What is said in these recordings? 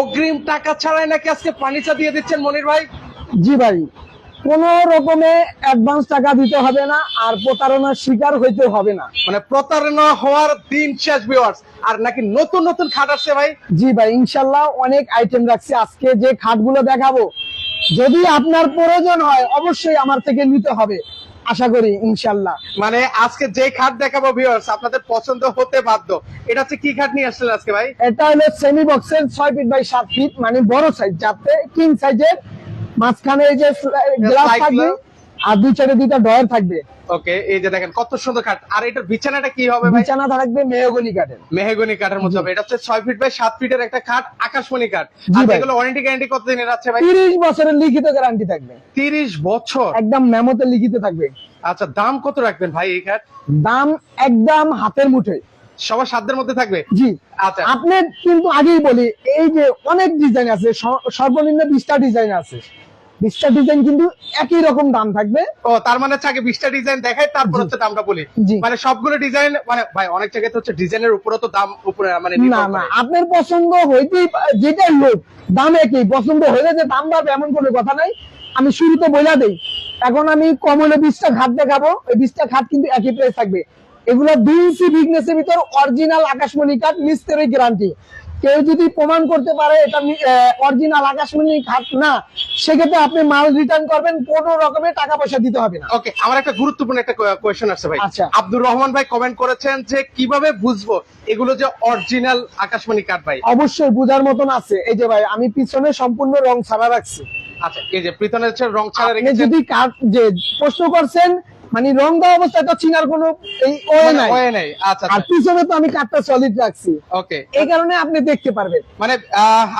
অগ্রিম টাকা ছাড়াই নাকি আজকে ফার্নিচার দিয়ে দিচ্ছেন মনির ভাই? জি ভাই কোন রকমে অ্যাডভান্স টাকা দিতে হবে না আর প্রতারণার শিকার হইতে হবে না। মানে প্রতারণা হওয়ার দিন শেষ ভিউয়ার্স আর নাকি নতুন নতুন খাট আসছে ভাই? জি ভাই ইনশাল্লাহ অনেক আইটেম রাখছি। আজকে যে খাটগুলো দেখাবো যদি আপনার প্রয়োজন হয় অবশ্যই আমার থেকে নিতে হবে। আশা করি ইনশাল্লাহ। মানে আজকে যে খাট দেখাবো ভিউয়ার্স আপনাদের পছন্দ হতে বাধ্য। এটা হচ্ছে কি খাট নিয়ে আসলেন আজকে ভাই? এটা হলো সেমি বক্সের ছয় ফিট বাই সাত ফিট মানে বড় সাইজ যাতে কিং সাইজের মাঝখানে এই যে গ্লাস থাকবে। আর দুই চারে দুইটা ডয়ার থাকবে। ওকে এই যে দেখেন কত সুন্দর খাট আর এটার বিছানাটা কি হবে বিছানা থাকবে মেহগনি কাঠের। মেহগনি কাঠের মধ্যে হবে। এটা হচ্ছে ফিট বাই ফিটের একটা খাট আকাশমণি কাঠ। আর এগুলো ওয়ারেন্টি গ্যারান্টি কতদিনের আছে ভাই? তিরিশ বছরের লিখিত গ্যারান্টি থাকবে। তিরিশ বছর? একদম মেমোতে লিখিত থাকবে। আচ্ছা দাম কত রাখবেন ভাই এই খাট দাম একদম হাতের মুঠোয় সবার সাধ্যের মধ্যে থাকবে? জি। আচ্ছা। আপনি কিন্তু আগেই বলি এই যে অনেক ডিজাইন আছে সর্বনিম্ন বিশটা ডিজাইন আছে। বিশটা ডিজাইন কিন্তু একই রকম দাম থাকবে। ও তার মানে হচ্ছে আগে বিশটা ডিজাইন দেখাই তারপর হচ্ছে দামটা বলি। মানে সবগুলো ডিজাইন মানে ভাই অনেক জায়গায় তো হচ্ছে ডিজাইনের উপরে তো দাম উপরে মানে না না আপনার পছন্দ হইতেই যেটাই লোক দাম একই পছন্দ যে দাম বাড়বে এমন কোনো কথা নাই। আমি শুরুতে বইলা দেই। এখন আমি কম হলে বিশটা খাট দেখাবো ওই বিশটা খাট কিন্তু একই প্রাইস থাকবে। এগুলো দুই ইঞ্চি বিঘনেসের ভিতর অরিজিনাল আকাশমণি কাঠ মিস্ত্রি গ্যারান্টি কেউ যদি প্রমাণ করতে পারে এটা অরিজিনাল আকাশমণি খাট না সেক্ষেত্রে আপনি মাল রিটার্ন করবেন কোনো রকমের টাকা পয়সা দিতে হবে না। ওকে আমার একটা গুরুত্বপূর্ণ একটা কোয়েশ্চেন আছে ভাই। আচ্ছা। আব্দুর রহমান ভাই কমেন্ট করেছেন যে কীভাবে বুঝব এগুলো যে অরিজিনাল আকাশমণি কাঠ ভাই? অবশ্যই বুঝার মতন আছে। এই যে ভাই আমি পিছনে সম্পূর্ণ রং ছাড়া রাখছি। আচ্ছা এই যে প্রীতনের হচ্ছে রং ছাড়া রেখেছেন। যদি কাঠ যে প্রশ্ন করছেন মানে রং দেওয়া অবস্থায় তো চিনার কোনো এই ওয়ে মানে নাই। হয় নাই। আচ্ছা আর পিছনে তো আমি কাঠটা সলিড রাখছি। ওকে এই কারণে আপনি দেখতে পারবেন। মানে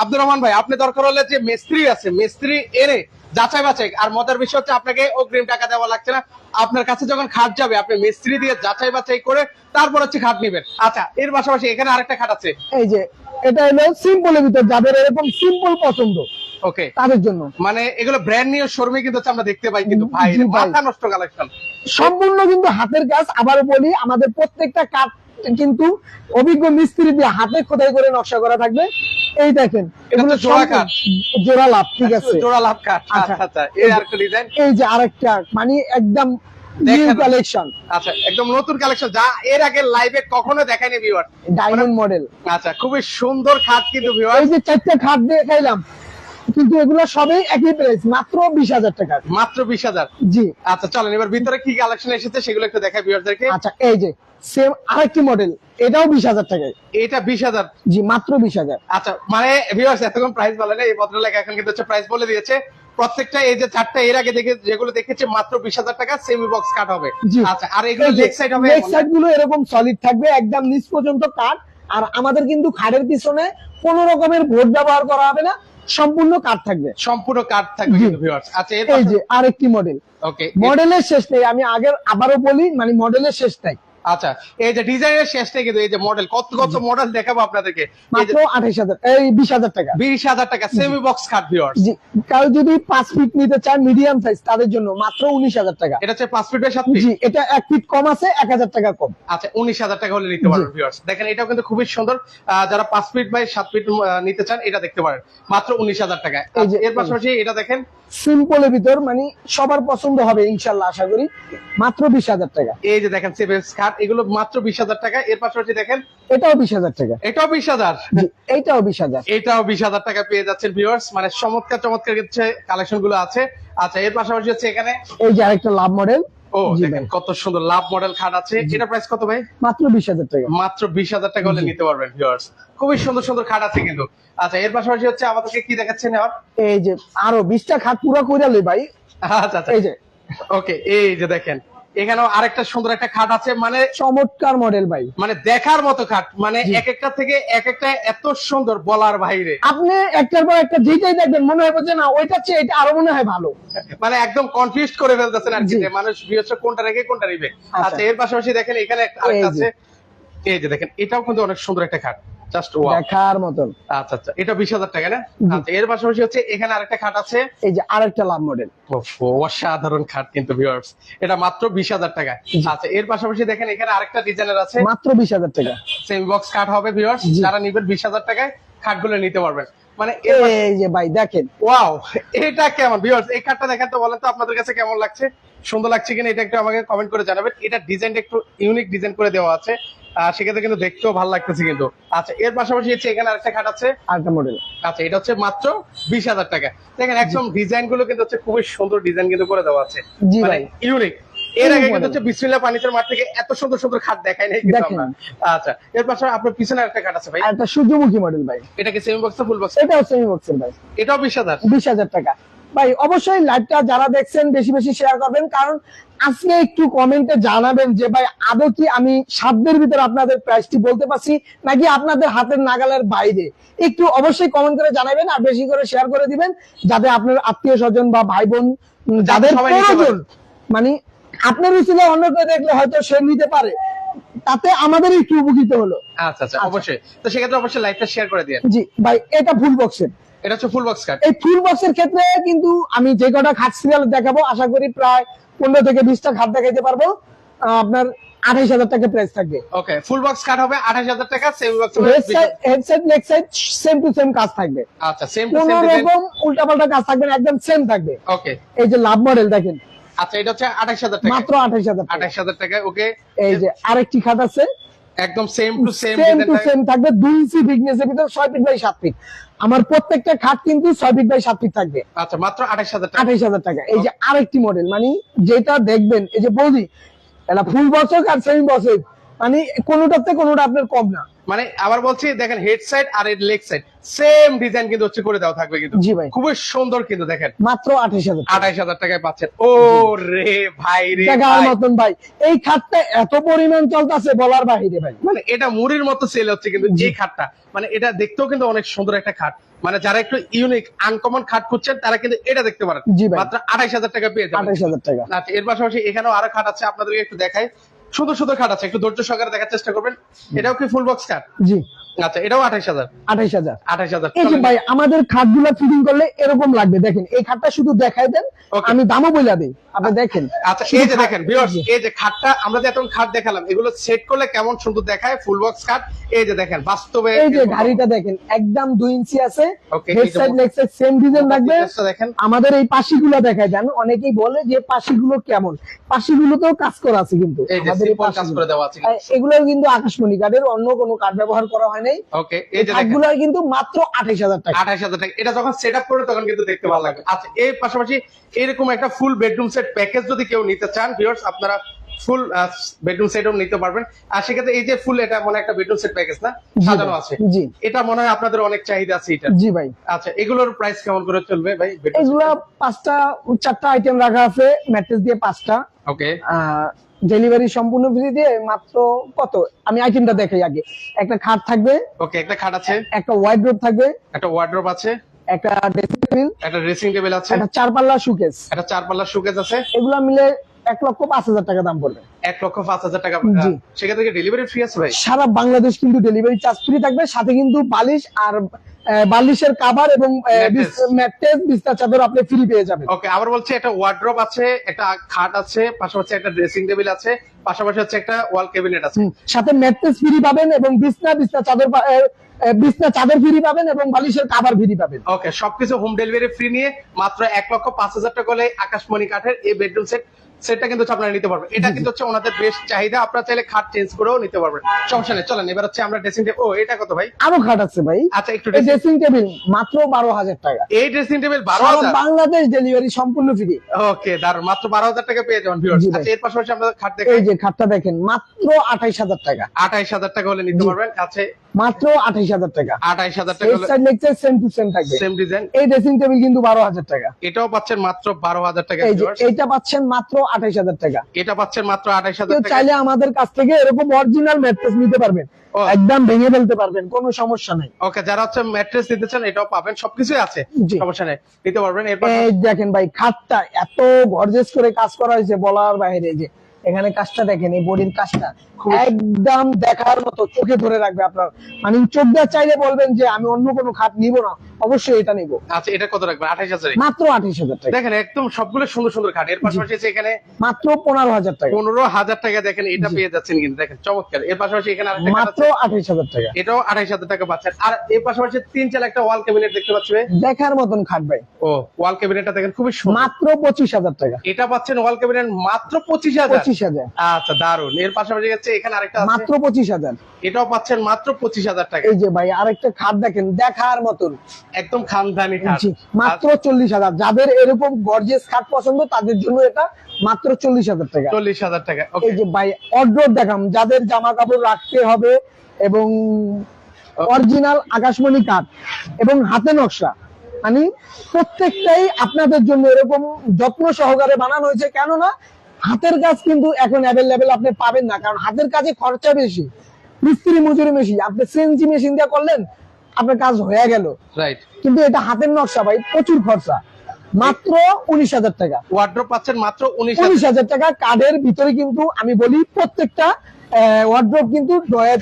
আব্দুর রহমান ভাই আপনি দরকার হলে যে মিস্ত্রি আছে মিস্ত্রি এনে যাচাই বাছাই আর মজার বিষয় হচ্ছে আপনাকে অগ্রিম টাকা দেওয়া লাগছে না। আপনার কাছে যখন খাট যাবে আপনি মিস্ত্রি দিয়ে যাচাই বাছাই করে তারপর হচ্ছে খাট নেবেন। আচ্ছা এর পাশাপাশি এখানে আরেকটা খাট আছে। এই যে এটা হলো সিম্পলের ভিতর যাদের এরকম সিম্পল পছন্দ। ওকে তাদের জন্য। মানে এগুলো ব্র্যান্ড নিউ শোরুমে কিন্তু আমরা দেখতে পাই কিন্তু ভাই মাথা নষ্ট কালেকশন সম্পূর্ণ কিন্তু হাতের কাজ। আবার বলি আমাদের প্রত্যেকটা কাঠ কিন্তু অভিজ্ঞ মিস্ত্রি দিয়ে হাতে খোদাই করে নকশা করা থাকবে। এই দেখেন তো জোড়া কাঠ। জোড়া লাভ ঠিক আছে? জোড়া লাভ কাঠ। আচ্ছা। আচ্ছা আচ্ছা। এই আরেকটা ডিজাইন এই যে আরেকটা মানে একদম নিউ কালেকশন আচ্ছা একদম নতুন কালেকশন যা এর আগে লাইভে কখনো দেখায়নি ভিউয়ার ডায়মন্ড মডেল আচ্ছা খুবই সুন্দর খাট কিন্তু ভিউয়ার এই যে চারটে খাট দেখাইলাম কিন্তু এগুলো সবই একই প্রাইস মাত্র বিশ হাজার টাকা। মাত্র বিশ হাজার? জি। আচ্ছা চলেন এবার ভিতরে কি কালেকশন এসেছে সেগুলো একটু দেখাই ভিউয়ারদেরকে আচ্ছা এই যে সেম আরেকটি মডেল এটাও বিশ হাজার টাকায়। এটা বিশ হাজার? জি মাত্র বিশ হাজার। আচ্ছা মানে ভিউয়ার্স এতক্ষণ প্রাইস বলে না এই এখন কিন্তু হচ্ছে প্রাইস বলে দিয়েছে। প্রত্যেকটা এই যে চারটা এর আগে দেখে যেগুলো দেখেছে মাত্র বিশ হাজার টাকা সেমি বক্স কাট হবে। আচ্ছা আর এগুলো লেগ সাইড হবে লেগ সাইডগুলো এরকম সলিড থাকবে একদম নিচ পর্যন্ত কাট আর আমাদের কিন্তু খাটের পিছনে কোন রকমের ভোট ব্যবহার করা হবে না। সম্পূর্ণ কাঠ থাকবে। সম্পূর্ণ কাট থাকবে আচ্ছা এই যে আরেকটি মডেল ওকে মডেলের শেষটাই আমি আগের আবারও বলি মানে মডেলের শেষ নাই। আচ্ছা এই যে ডিজাইনের শেষটা কিন্তু এই যে মডেল কত কত মডেল দেখাবো আপনাদেরকে। মাত্র আঠাইশ হাজার এই বিশ হাজার টাকা। বিশ হাজার টাকা সেমি বক্স কাট ভিউয়ার্স যদি ফিট নিতে চায় মিডিয়াম সাইজ তাদের জন্য মাত্র উনিশ হাজার টাকা। এটা হচ্ছে ফিট বাই ফিট জি এটা ফিট কম আছে এক হাজার টাকা কম। আচ্ছা উনিশ হাজার টাকা হলে নিতে পারবেন ভিউয়ার্স দেখেন এটাও কিন্তু খুবই সুন্দর। যারা পাঁচ ফিট বাই সাত ফিট নিতে চান এটা দেখতে পারেন। মাত্র উনিশ হাজার টাকা। এই যে- এর পাশাপাশি এটা দেখেন। সিম্পলের ভিতর মানে সবার পছন্দ হবে ইনশাল্লাহ আশা করি। মাত্র বিশ হাজার টাকা। এই যে দেখেন সেভেন্স কার্ড এগুলো মাত্র বিশ হাজার টাকা। এর পাশাপাশি দেখেন এটাও বিশ হাজার টাকা। এটাও বিশ হাজার। জি এইটাও বিশ হাজার। এটাও বিশ হাজার টাকা পেয়ে যাচ্ছেন ভিউয়ার্স মানে চমৎকার চমৎকার হচ্ছে কালেকশনগুলো আছে। আচ্ছা এর পাশাপাশি হচ্ছে এখানে এই যে আরেকটা লাভ মডেল ও দেখেন কত সুন্দর লাভ মডেল খাট আছে। এটা প্রাইস কত ভাই? মাত্র বিশ হাজার টাকা। মাত্র বিশ হাজার টাকা হলে নিতে পারবেন ভিউয়ার্স খুবই সুন্দর সুন্দর খাট আছে কিন্তু। আচ্ছা এর পাশাপাশি হচ্ছে আমাদেরকে কি দেখাচ্ছেন এই যে আরও বিশটা খাট পুরো করে লই ভাই। আচ্ছা আচ্ছা। এই যে। ওকে এই যে দেখেন। এখানেও আরেকটা সুন্দর একটা খাট আছে মানে চমৎকার মডেল ভাই। মানে দেখার মতো খাট মানে এক একটা থেকে এক একটা এত সুন্দর বলার বাইরে। আপনি একটার পর একটা যেটাই দেখবেন মনে হবে যে না ওইটার চেয়ে এটা আরও মনে হয় ভালো। মানে একদম কনফিউজ করে ফেলতেছেন আর কি মানুষ বিহস্য কোনটা রেখে কোনটা নিবে। আচ্ছা। আচ্ছা এর পাশাপাশি দেখেন এখানে আরেকটা আছে। এই যে দেখেন এটাও কিন্তু অনেক সুন্দর একটা খাট। জাস্ট ওয়াও দেখার মতন। আচ্ছা আচ্ছা এটা বিশ হাজার টাকা না? আচ্ছা এর পাশাপাশি হচ্ছে এখানে আরেকটা খাট আছে। এই যে আরেকটা লাভ মডেল ওফ, অসাধারণ খাট কিন্তু ভিউয়ার্স এটা মাত্র বিশ হাজার টাকা। আচ্ছা এর পাশাপাশি দেখেন এখানে আরেকটা ডিজাইনের আছে। মাত্র বিশ হাজার টাকা। সেমি বক্স কাট হবে ভিউয়ার্স যারা নিবেন বিশ হাজার টাকায় খাটগুলো নিতে পারবেন। মানে এই যে ভাই দেখেন। ওয়াও এটা কেমন? ভিউয়ার্স এই কার্ডটা দেখেন তো বলেন তো আপনাদের কাছে কেমন লাগছে? সুন্দর লাগছে কিনা এটা একটু আমাকে কমেন্ট করে জানাবেন। এটা ডিজাইনটা একটু ইউনিক ডিজাইন করে দেওয়া আছে। সেক্ষেত্রে কিন্তু দেখতেও ভালো লাগতেছে কিন্তু। আচ্ছা এর পাশাপাশি হচ্ছে এখানে আরেকটা খাট আছে। আরেকটা মডেল আচ্ছা এটা হচ্ছে মাত্র বিশ হাজার টাকা। দেখেন একদম ডিজাইনগুলো কিন্তু হচ্ছে খুবই সুন্দর ডিজাইন কিন্তু করে দেওয়া আছে। জি মানে ভাই। ইউনিক এর আগে কিন্তু হচ্ছে বিসমিল্লাহ পানিতের মাঠ থেকে এত সুন্দর সুন্দর খাট দেখাই নাই কিন্তু আমরা। আচ্ছা এর পাশাপাশি আপনার পিছনে একটা খাট আছে ভাই। একটা সূর্যমুখী মডেল ভাই। এটা কি সেমি বক্স ফুল বক্স এটাও সেমি বক্সের ভাই। এটাও বিশ হাজার। বিশ হাজার টাকা। ভাই অবশ্যই লাইভটা যারা দেখছেন বেশি বেশি শেয়ার করবেন। কারণ আজকে একটু কমেন্টে জানাবেন যে ভাই আদৌ কি আমি সাধ্যের ভিতরে আপনাদের প্রাইসটি বলতে পারছি নাকি আপনাদের হাতের নাগালের বাইরে? একটু অবশ্যই কমেন্ট করে জানাবেন আর বেশি করে শেয়ার করে দিবেন যাতে আপনার আত্মীয় স্বজন বা ভাই বোন যাদের প্রয়োজন মানে আপনার উচিত অন্য কেউ দেখলে হয়তো সে নিতে পারে। তাতে আমাদের একটু উপকৃত হলো। আচ্ছা আচ্ছা অবশ্যই। তো সেক্ষেত্রে অবশ্যই লাইভটা শেয়ার করে দিয়ে জি ভাই এটা ফুল বক্সের এটা হচ্ছে ফুল বক্স এই ফুল বক্সের ক্ষেত্রে কিন্তু আমি যে কটা খাট সিরিয়াল দেখাবো আশা করি প্রায় পনেরো থেকে বিশটা খাট দেখাইতে পারব। আপনার আঠাইশ হাজার টাকা প্রাইস থাকবে। ওকে ফুল বক্স কাট হবে হাজার টাকা semi box headset side same to same কাজ থাকবে। আচ্ছা সেম টু সেম রকম উল্টাপাল্টা কাজ থাকবে না একদম সেম থাকবে। ওকে এই যে লাভ মডেল দেখেন। আচ্ছা এটা হচ্ছে আঠাশ হাজার টাকা। মাত্র আঠাইশ হাজার টাকা। আঠাশ হাজার টাকা ওকে এই যে আরেকটি খাট আছে একদম same to same same to same থাকবে দুই ইঞ্চি বিগনেস এর ভিতর ছয় ফিট বাই সাত ফিট আমার প্রত্যেকটা খাট কিন্তু ছয় ফিট বাই সাত ফিট থাকবে। আচ্ছা মাত্র আঠাশ হাজার টাকা। আঠাইশ হাজার টাকা। এই যে আরেকটি মডেল মানে যেটা দেখবেন এই যে বৌদি এটা ফুল বছর আর সেমি বছর মানে কোনোটাতে কোনোটা আপনার কম না। মানে আবার বলছি দেখেন হেড সাইড আর লেগ সাইড সেম ডিজাইন কিন্তু হচ্ছে করে দেওয়া থাকবে কিন্তু। জি ভাই। খুবই সুন্দর কিন্তু দেখেন। মাত্র আঠাইশ হাজার আঠাশ হাজার টাকায় পাচ্ছেন। ও রে ভাই রে টাকার। মতন ভাই। এই খাতটা এত পরিমাণ চলতেছে বলার বাহিরে ভাই। মানে এটা মুড়ির মতো সেল হচ্ছে কিন্তু যে খাটটা। মানে এটা দেখতেও কিন্তু অনেক সুন্দর একটা খাট। মানে যারা একটু ইউনিক আনকমন খাট খুঁজছেন তারা কিন্তু এটা দেখতে পারেন। মাত্র আঠাইশ হাজার টাকা পেয়ে যাবেন। আঠাইশ হাজার টাকা। আচ্ছা এর পাশাপাশি এখানেও আরও খাট আছে আপনাদেরকে একটু দেখাই। সুন্দর সুন্দর খাট আছে একটু ধৈর্য সহকারে দেখার চেষ্টা করবেন। এটাও কি ফুল বক্স খাট? জি। আচ্ছা এটাও আঠাইশ হাজার। আঠাইশ হাজার। আঠাইশ হাজার। এই যে ভাই আমাদের খাটগুলো ফিটিং করলে এরকম লাগবে দেখেন এই খাটটা শুধু দেখাই দেন আমি দামও বইলা দিই। আপনি দেখেন আচ্ছা এই যে দেখেন ভিউয়ার্স এই যে খাটটা আমরা যে এখন খাট দেখালাম এগুলো সেট করলে কেমন সুন্দর দেখায়? ফুল বক্স খাট। এই যে দেখেন বাস্তবে এই যে গাড়িটা দেখেন একদম দুই ইঞ্চি আছে। Head side leg side same design Details দেখেন। আমাদের এই পাশিগুলো দেখায় দেন অনেকেই বলে যে পাশিগুলো কেমন? পাশিগুলোতেও কাজ করা আছে কিন্তু। এই যে আমাদের এই সিম্পল কাজ পাশিগুলো। করে দেওয়া আছে আহ, এগুলো কিন্তু আকাশমণি কাঠের অন্য কোনো কাঠ ব্যবহার করা হয় নাই। ওকে এই যে কিন্তু মাত্র আঠাইশ হাজার টাকা। আঠাশ হাজার টাকা। এটা যখন সেট আপ করবে তখন কিন্তু দেখতে ভালো লাগবে। আচ্ছা এর পাশাপাশি এরকম একটা ফুল বেডরুম সেট প্যাকেজ যদি কেউ নিতে চান ভিউয়ার্স আপনারা ফুল বেডরুম সেটও নিতে পারবেন। আর সেক্ষেত্রে এই যে ফুল এটা মনে একটা বেডরুম সেট প্যাকেজ না? সাজানো আছে। জি। এটা মনে হয় আপনাদের অনেক চাহিদা আছে এটা। জি ভাই। আচ্ছা এগুলোর প্রাইস কেমন করে চলবে ভাই এগুলা পাঁচটা চারটা আইটেম রাখা আছে ম্যাট্রেস দিয়ে পাঁচটা। ওকে ডেলিভারি সম্পূর্ণ ফ্রি দিয়ে মাত্র কত? আমি আইটেমটা দেখাই আগে। একটা খাট থাকবে ওকে একটা খাট আছে। একটা ওয়ার্ড্রোব থাকবে একটা ওয়ার্ড্রোব আছে। একটা ড্রেসিং টেবিল একটা ড্রেসিং টেবিল আছে। একটা চারপাল্লা পাল্লা সুকেস একটা চারপাল্লা শোকেস আছে। এগুলা মিলে এক লক্ষ পাঁচ হাজার টাকা দাম পড়বে। এক লক্ষ পাঁচ হাজার টাকা। সেক্ষেত্রে ডেলিভারি ফ্রি আছে ভাই? সারা বাংলাদেশ কিন্তু ডেলিভারি চার্জ ফ্রি থাকবে সাথে কিন্তু বালিশ আর বালিশের কাভার এবং ম্যাট্রেস চাদর আপনি ফ্রি পেয়ে যাবেন। ওকে আবার বলছি একটা ওয়ার্ড্রোব আছে একটা খাট আছে পাশাপাশি একটা ড্রেসিং টেবিল আছে পাশাপাশি হচ্ছে একটা ওয়াল ক্যাবিনেট আছে। সাথে ম্যাট্রেস ফ্রি পাবেন এবং বিছনা বিছনা চাদর বিছনা চাদর ফ্রি পাবেন এবং বালিশের কাভার ফ্রি পাবেন। ওকে সবকিছু হোম ডেলিভারি ফ্রি নিয়ে মাত্র এক লক্ষ পাঁচ হাজার টাকা হলে আকাশমণি কাঠের এই বেডরুম সেট সেটটা কিন্তু আপনারা নিতে পারবেন। এটা কিন্তু হচ্ছে ওনাদের বেশ চাহিদা। আপনারা চাইলে খাট চেঞ্জ করেও নিতে পারবেন। সমস্যা নেই চলেন এবার হচ্ছে আমরা ড্রেসিং টেবিল ও এটা কত ভাই? আরও খাট আছে ভাই। আচ্ছা একটু ড্রেসিং টেবিল মাত্র বারো হাজার টাকা। এই ড্রেসিং টেবিল বারো হাজার? বাংলাদেশ ডেলিভারি সম্পূর্ণ ফ্রি ওকে দারুণ মাত্র বারো হাজার টাকা পেয়ে যাবেন ভিউয়ার্স আচ্ছা এর পাশাপাশি আমরা খাট এই যে খাটটা দেখেন মাত্র আঠাইশ হাজার টাকা। আঠাইশ হাজার টাকা হলে নিতে পারবেন। আছে মাত্র আঠাইশ হাজার টাকা। আঠাইশ হাজার টাকা সাইড লেগছে সেম টু সেম থাকবে। সেম ডিজাইন এই ড্রেসিং টেবিল কিন্তু বারো হাজার টাকা। এটাও পাচ্ছেন মাত্র বারো হাজার টাকা এই এইটা পাচ্ছেন মাত্র আঠাইশ হাজার টাকা। এটা পাচ্ছেন মাত্র আঠাইশ হাজার চাইলে আমাদের কাছ থেকে এরকম অরিজিনাল ম্যাট্রেস নিতে পারবেন। একদম ভেঙে ফেলতে পারবেন কোনো সমস্যা নাই। ওকে যারা হচ্ছে ম্যাট্রেস নিতে চান এটাও পাবেন সবকিছুই আছে। সমস্যা নাই নিতে পারবেন। এই দেখেন ভাই খাটটা এত গর্জেস করে কাজ করা হয়েছে বলার বাইরে যে এখানে কাজটা দেখেন এই বডির কাজটা একদম দেখার মতো চোখে ধরে রাখবে আপনার। মানে চোখ দেওয়া চাইলে বলবেন যে আমি অন্য কোনো খাট নিব না অবশ্যই এটা নিব। আচ্ছা এটা কত রাখবেন? আঠাইশ হাজারে মাত্র আঠাশ হাজার টাকা। দেখেন একদম সবগুলো সুন্দর সুন্দর খাট। এর পাশাপাশি এখানে মাত্র পনেরো হাজার টাকা। পনেরো হাজার টাকা দেখেন এটা পেয়ে যাচ্ছেন কিন্তু। দেখেন চমৎকার। এর পাশাপাশি এখানে মাত্র আঠাশ হাজার টাকা। এটাও আঠাইশ হাজার টাকা পাচ্ছেন। আর এর পাশাপাশি তিন চাল একটা ওয়াল ক্যাবিনেট দেখতে পাচ্ছি দেখার মতন খাট ভাই। ও ওয়াল ক্যাবিনেটটা দেখেন খুবই মাত্র পঁচিশ হাজার টাকা। এটা পাচ্ছেন ওয়াল ক্যাবিনেট মাত্র পঁচিশ হাজার। পঁচিশ হাজার। আচ্ছা দারুণ এর পাশাপাশি হচ্ছে এখানে আরেকটা মাত্র পঁচিশ হাজার। এটাও পাচ্ছেন মাত্র পঁচিশ হাজার টাকা। এই যে ভাই আরেকটা খাট দেখেন দেখার মতন। একদম খানদানি খাট। মাত্র চল্লিশ হাজার। যাদের এরকম গর্জিয়াস খাট পছন্দ তাদের জন্য এটা মাত্র চল্লিশ হাজার টাকা। চল্লিশ হাজার টাকা এই যে ভাই অর্ডার দেখাম যাদের জামা কাপড় রাখতে হবে এবং অরিজিনাল আকাশমণি কাঠ এবং হাতে নকশা। মানে প্রত্যেকটাই আপনাদের জন্য এরকম যত্ন সহকারে বানানো হয়েছে। কেননা হাতের কাজ কিন্তু এখন অ্যাভেলেবেল আপনি পাবেন না কারণ হাতের কাজে খরচা বেশি। মিস্ত্রি মজুরি বেশি। আপনি সিএনজি মেশিন দিয়ে করলেন আপনার কাজ হয়ে গেল। রাইট কিন্তু এটা হাতের নকশা ভাই প্রচুর খরচা। মাত্র উনিশ হাজার টাকা। ওয়ার্ড্রপ পাচ্ছেন মাত্র উনিশ হাজার। টাকা। কার্ডের ভিতরে কিন্তু আমি বলি প্রত্যেকটা ওয়ার্ড্রপ কিন্তু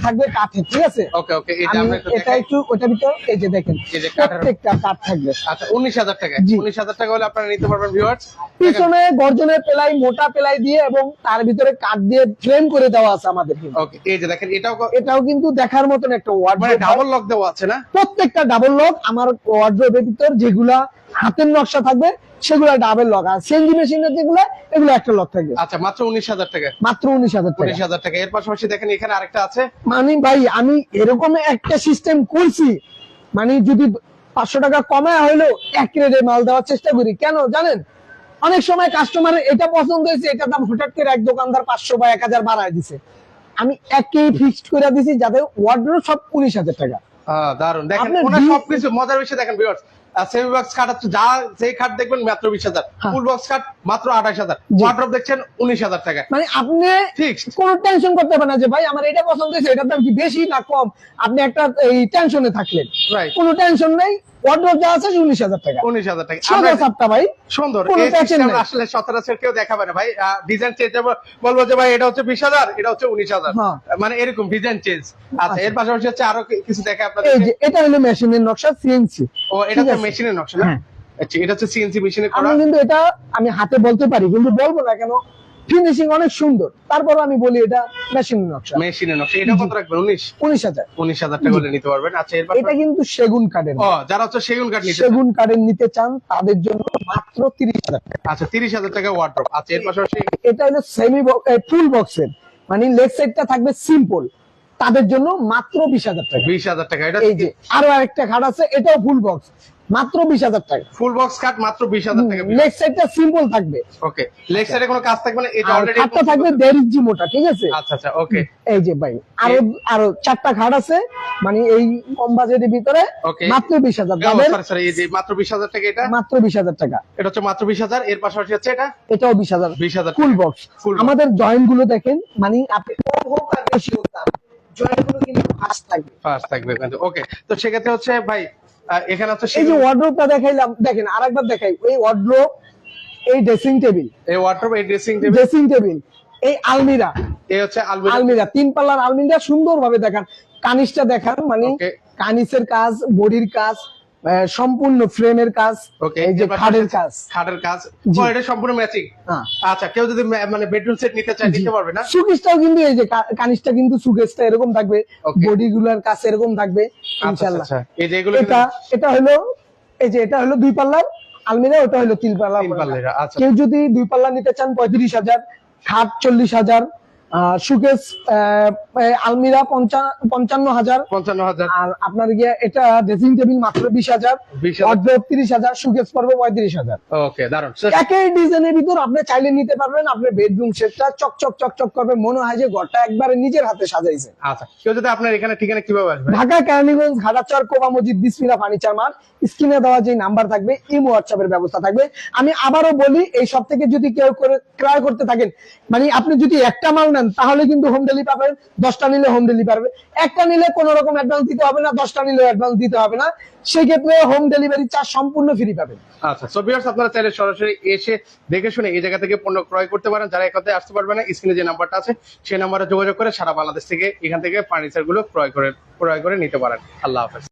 থাকবে কাঠের ঠিক আছে? ওকে ওকে এটা আমরা এটা একটু ওটার ভিতর এই যে দেখেন প্রত্যেকটা কাঠ থাকবে। আচ্ছা উনিশ হাজার টাকা জি। উনিশ হাজার টাকা হলে আপনারা নিতে পারবেন ভিউয়ার্স পিছনে গর্জনের পেলাই মোটা পেলাই দিয়ে এবং তার ভিতরে কাঠ দিয়ে ফ্রেম করে দেওয়া আছে আমাদের ওকে এই যে দেখেন এটাও এটাও কিন্তু দেখার মতন একটা মানে ওয়ার্ড্রপ ডাবল লক দেওয়া আছে না? প্রত্যেকটা ডাবল লক আমার ওয়ার্ড্রোবের ভিতর যেগুলা হাতের নকশা থাকবে সেগুলা ডাবল লক আর সেনজি মেশিনের যেগুলো এগুলো একটা লক থাকবে আচ্ছা মাত্র উনিশ হাজার টাকা। মাত্র উনিশ হাজার টাকা। উনিশ হাজার টাকা। এর পাশাপাশি দেখেন এখানে আরেকটা আছে। মানে ভাই আমি এরকম একটা সিস্টেম করছি মানে যদি পাঁচশো টাকা কমায় হইলেও এক রেটে মাল দেওয়ার চেষ্টা করি। কেন জানেন? অনেক সময় কাস্টমারের এটা পছন্দ হয়েছে এটা দাম হঠাৎ করে এক দোকানদার পাঁচশো বা এক হাজার বাড়ায় দিছে। আমি একেই ফিক্সড করে দিছি যাদের ওয়ার্ড্রোব সব উনিশ হাজার টাকা। দারুণ দেখেন সবকিছু মজার বিষয় দেখেন সেমি বক্স খাট হচ্ছে যা সেই খাট দেখবেন মাত্র বিশ হাজার। ফুল বক্স খাট মাত্র আঠাশ হাজার। ওয়ার্ড্রপ দেখছেন উনিশ হাজার টাকা। মানে আপনি কোনো টেনশন করতে পারেন না যে ভাই আমার এটা পছন্দ হয়েছে এটার দাম কি বেশি না কম? আপনি একটা এই টেনশনে থাকলেন। রাইট কোনো টেনশন নেই। যা আছে উনিশ হাজার টাকা। উনিশ হাজার টাকা। সোজা সাপটা ভাই। সুন্দর। আসলে সচরাচর কেউ দেখাবে না ভাই। ডিজাইন চেঞ্জ বলব যে ভাই এটা হচ্ছে বিশ হাজার এটা হচ্ছে উনিশ হাজার। হ্যাঁ। মানে এরকম ডিজাইন চেঞ্জ আচ্ছা। এর পাশাপাশি হচ্ছে আরও কিছু দেখে আপনাদের এটা হলো মেশিনের নকশা সিএনসি ও এটা তো মেশিনের নকশা না? হ্যাঁ। আচ্ছা এটা হচ্ছে সিএনসি মেশিনে করা আমি কিন্তু এটা আমি হাতে বলতে পারি কিন্তু বলব না কেন? ফিনিশিং অনেক সুন্দর। তারপর আমি বলি এটা মেশিনের নকশা। মেশিনের নকশা। এটা কত রাখবেন? উনিশ? উনিশ হাজার। উনিশ হাজার টাকা হলে নিতে পারবেন। আচ্ছা এর এটা কিন্তু সেগুন কাঠের ও যারা হচ্ছে সেগুন কাঠ নিতে সেগুন কাঠের নিতে চান তাদের জন্য মাত্র তিরিশ হাজার টাকা। আচ্ছা তিরিশ হাজার টাকা ওয়ার্ড্রপ আচ্ছা এর পাশাপাশি এটা হলো সেমি ফুল বক্সের মানে লেগ সাইডটা থাকবে সিম্পল তাদের জন্য মাত্র বিশ হাজার টাকা। বিশ হাজার টাকা। এটা এই যে আরও আরেকটা খাট আছে এটাও ফুল বক্স মাত্র বিশ হাজার টাকা। ফুল বক্স কাট মাত্র বিশ হাজার টাকা লেগ সাইডটা সিম্পল থাকবে। ওকে লেগ সাইডে কোনো কাজ থাকবে না এটা অলরেডি খাটটা থাকবে দেড় ইঞ্চি মোটা ঠিক আছে? আচ্ছা আচ্ছা ওকে এই যে ভাই আরও আরও চারটা খাট আছে মানে এই কম বাজেটের ভিতরে মাত্র বিশ হাজার সরি সরি এই যে মাত্র বিশ হাজার টাকা এটা? মাত্র বিশ হাজার টাকা। এটা হচ্ছে মাত্র বিশ হাজার এর পাশাপাশি হচ্ছে এটা? এটাও বিশ হাজার। বিশ হাজার ফুল বক্স আমাদের জয়েন্টগুলো দেখেন মানে আপনি কম হোক আর বেশি হোক জয়েন্টগুলো কিন্তু ফাস্ট থাকবে। ফার্স্ট থাকবে ওকে তো সেক্ষেত্রে হচ্ছে ভাই এখানে হচ্ছে এই যে ওয়ার্ড্রোবটা দেখাইলাম দেখেন আরেকবার দেখাই। এই ওয়ার্ড্রোব এই ড্রেসিং টেবিল এই ওয়ার্ড্রপ এই ড্রেসিং টেবিল ড্রেসিং টেবিল এই আলমিরা এই হচ্ছে আলমিরা আলমিরা তিন পাল্লার আলমিরা সুন্দর ভাবে দেখান। কানিসটা দেখান মানে কানিসের কাজ বডির কাজ। সম্পূর্ণ ফ্রেমের কাজ এই যে খাটের কাজ। খাটের কাজ। এটা সম্পূর্ণ ম্যাচিং। আচ্ছা কেউ যদি মানে বেডরুম সেট নিতে চায় নিতে পারবে না? কিন্তু এই যে কানিসটা কিন্তু সুকেশটা এরকম থাকবে. বডি গুলার কাজ এরকম থাকবে আচ্ছা ইনশাল্লাহ। আচ্ছা। এই যে এগুলো এটা এটা হলো এই যে এটা হলো দুই পাল্লার আলমিরা ওটা হলো তিন আচ্ছা। কেউ যদি দুই পাল্লা নিতে চান পঁয়ত্রিশ হাজার খাট চল্লিশ হাজার সুকেশ আলমিরা পঞ্চান্ন হাজার পঞ্চান্ন হাজার আর আপনার গিয়ে এটা ড্রেসিং টেবিল মাত্র বিশ হাজার। 20,000 তিরিশ হাজার সুকেশ পড়বে পঁয়ত্রিশ হাজার ওকে দারুণ একই ডিজাইনের ভিতর আপনি চাইলে নিতে পারবেন আপনার বেডরুম সেটটা চকচক চকচক করবে মনে হয় যে ঘরটা একবারে নিজের হাতে সাজাইছে। আচ্ছা কেউ যদি আপনার এখানে ঠিকানা কীভাবে আসবে? ঢাকা কেরানীগঞ্জ ঘাটাচর কোবা মসজিদ বিসমিলা ফার্নিচার মার্ট স্ক্রিনে দেওয়া যে নাম্বার থাকবে ইমো হোয়াটসঅ্যাপের ব্যবস্থা থাকবে। আমি আবারও বলি এই সব থেকে যদি কেউ করে ক্রয় করতে থাকেন মানে আপনি যদি একটা মাল নেন নেন তাহলে কিন্তু হোম ডেলিভারি পাবেন, দশটা নিলে হোম ডেলিভারি পাবে একটা নিলে কোনো রকম অ্যাডভান্স দিতে হবে না, দশটা নিলে অ্যাডভান্স দিতে হবে না। সেই ক্ষেত্রে হোম ডেলিভারি চার্জ সম্পূর্ণ ফ্রি পাবেন। আচ্ছা সো ভিউয়ার্স আপনারা চাইলে সরাসরি এসে দেখে শুনে এই জায়গা থেকে পণ্য ক্রয় করতে পারেন। যারা এখানে আসতে পারবে না স্ক্রিনে যে নাম্বারটা আছে, সেই নাম্বারে যোগাযোগ করে সারা বাংলাদেশ থেকে এখান থেকে ফার্নিচারগুলো ক্রয় করে ক্রয় করে নিতে পারেন। আল্লাহ হাফেজ।